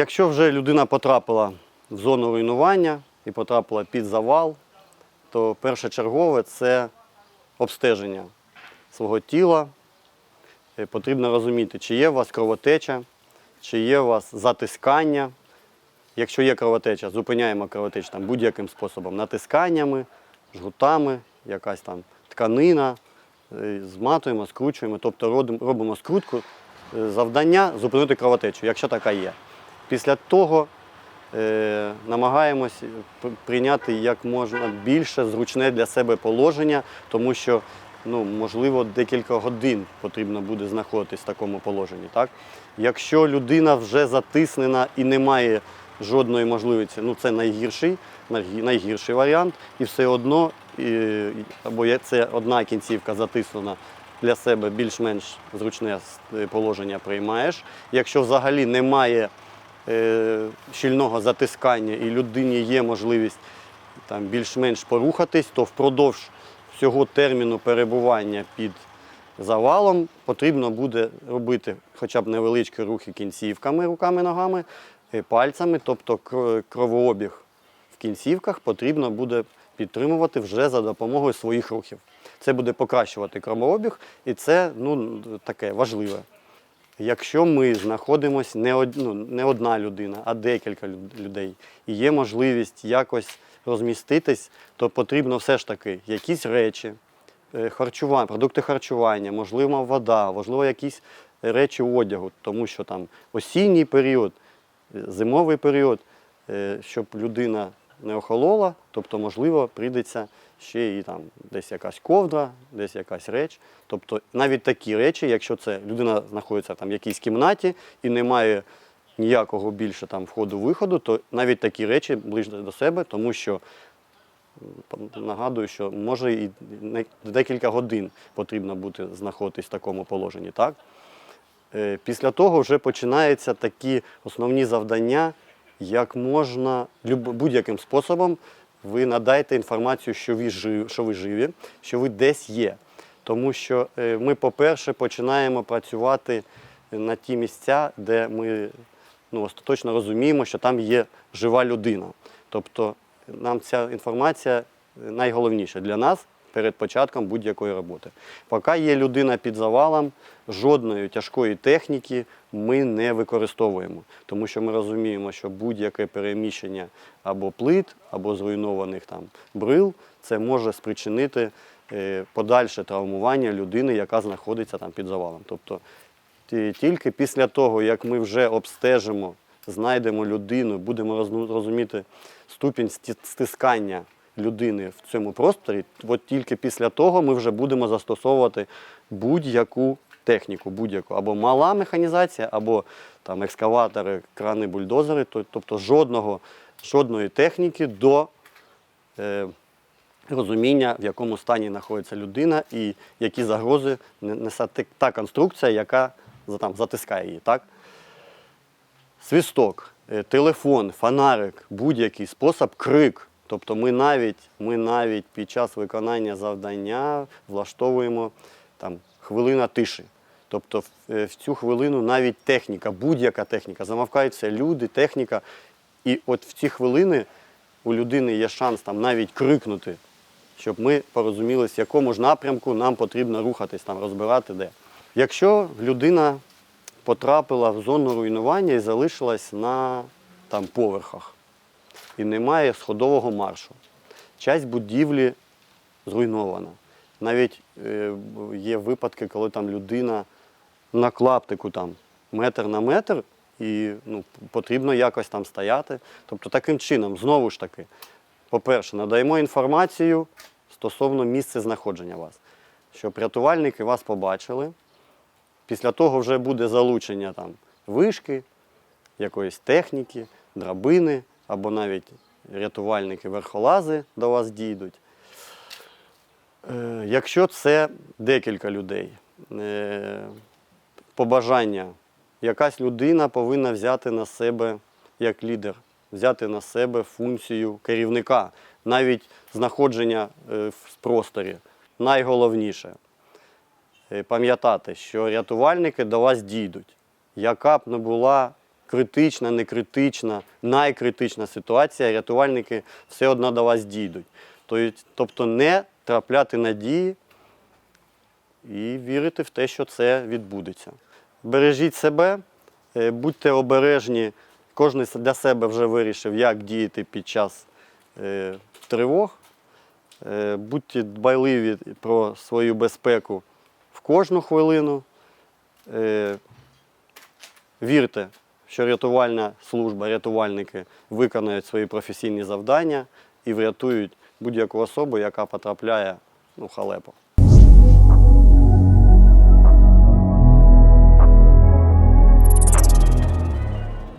Якщо вже людина потрапила в зону руйнування і потрапила під завал, то першочергове це обстеження свого тіла. Е, Потрібно розуміти, чи є у вас кровотеча, чи є у вас затискання. Якщо є кровотеча, зупиняємо кровотечу будь-яким способом, натисканнями, жгутами, якась там тканина, е, зматуємо, скручуємо, тобто робимо скрутку. Е, Завдання зупинити кровотечу, якщо така є. Після того е, намагаємось прийняти як можна більше зручне для себе положення, тому що ну, можливо декілька годин потрібно буде знаходитись в такому положенні. Так? Якщо людина вже затиснена і не має жодної можливості, ну це найгірший, найгірший варіант, і все одно, і, або це одна кінцівка затиснена для себе більш-менш зручне е, положення приймаєш. Якщо взагалі немає щільного затискання і людині є можливість там, більш-менш порухатись, то впродовж всього терміну перебування під завалом потрібно буде робити хоча б невеличкі рухи кінцівками, руками, ногами, е, пальцями, тобто кровообіг в кінцівках потрібно буде підтримувати вже за допомогою своїх рухів. Це буде покращувати кровообіг, і це ну, таке важливе. Якщо ми знаходимося не, од, ну, не одна людина, а декілька людей, і є можливість якось розміститись, то потрібно все ж таки якісь речі, е, харчування, продукти харчування, можливо, вода, можливо, якісь речі одягу, тому що там осінній період, е, зимовий період, е, щоб людина не охолола, тобто, можливо, прийдеться ще і там десь якась ковдра, десь якась реч. Тобто навіть такі речі, якщо це людина знаходиться там в якійсь кімнаті і немає ніякого більше там входу-виходу, то навіть такі речі ближче до себе, тому що нагадую, що може і декілька годин потрібно бути знаходитись в такому положенні. Так? Е, Після того вже починаються такі основні завдання, як можна будь-яким способом ви надайте інформацію, що ви живі, що ви живі, що ви десь є. Тому що е, ми, по-перше, починаємо працювати на ті місця, де ми ну, остаточно розуміємо, що там є жива людина. Тобто нам ця інформація найголовніша для нас перед початком будь-якої роботи. Поки є людина під завалом, жодної тяжкої техніки ми не використовуємо, тому що ми розуміємо, що будь-яке переміщення або плит, або зруйнованих там брил, це може спричинити е, подальше травмування людини, яка знаходиться там під завалом. Тобто тільки після того, як ми вже обстежимо, знайдемо людину, будемо розуміти ступінь стискання людини в цьому просторі, от тільки після того ми вже будемо застосовувати будь-яку техніку, будь-яку або мала механізація, або там екскаватори, крани, бульдозери, тобто жодного, жодної техніки до е, розуміння, в якому стані знаходиться людина і які загрози несе та конструкція, яка там, затискає її. Так? Свісток, е, телефон, фонарик, будь-який спосіб, крик. Тобто ми навіть, ми навіть під час виконання завдання влаштовуємо там, хвилина тиші. Тобто в, е, цю хвилину навіть техніка, будь-яка техніка, замовкаються люди, техніка. І от в ці хвилини у людини є шанс там навіть крикнути, щоб ми порозумілися, в якому ж напрямку нам потрібно рухатись, там, розбирати де. Якщо людина потрапила в зону руйнування і залишилась на там, поверхах, і немає сходового маршу, часть будівлі зруйнована. Навіть е, є випадки, коли там людина на клаптику там, метр на метр, і ну, потрібно якось там стояти. Тобто таким чином, знову ж таки, по-перше, надаємо інформацію стосовно місця знаходження вас, щоб рятувальники вас побачили. Після того вже буде залучення там, вишки, якоїсь техніки, драбини, або навіть рятувальники-верхолази до вас дійдуть. Е, Якщо це декілька людей, е, побажання, якась людина повинна взяти на себе як лідер, взяти на себе функцію керівника, навіть знаходження е, в просторі. Найголовніше пам'ятати, що рятувальники до вас дійдуть. Яка б не була критична, не критична, найкритична ситуація, рятувальники все одно до вас дійдуть. Тобто- не трапляти надії і вірити в те, що це відбудеться. Бережіть себе, е, будьте обережні. Кожен для себе вже вирішив, як діяти під час е, тривог. Е, Будьте дбайливі про свою безпеку в кожну хвилину. Вірте, що рятувальна служба, рятувальники виконають свої професійні завдання і врятують будь-яку особу, яка потрапляє у в халепу.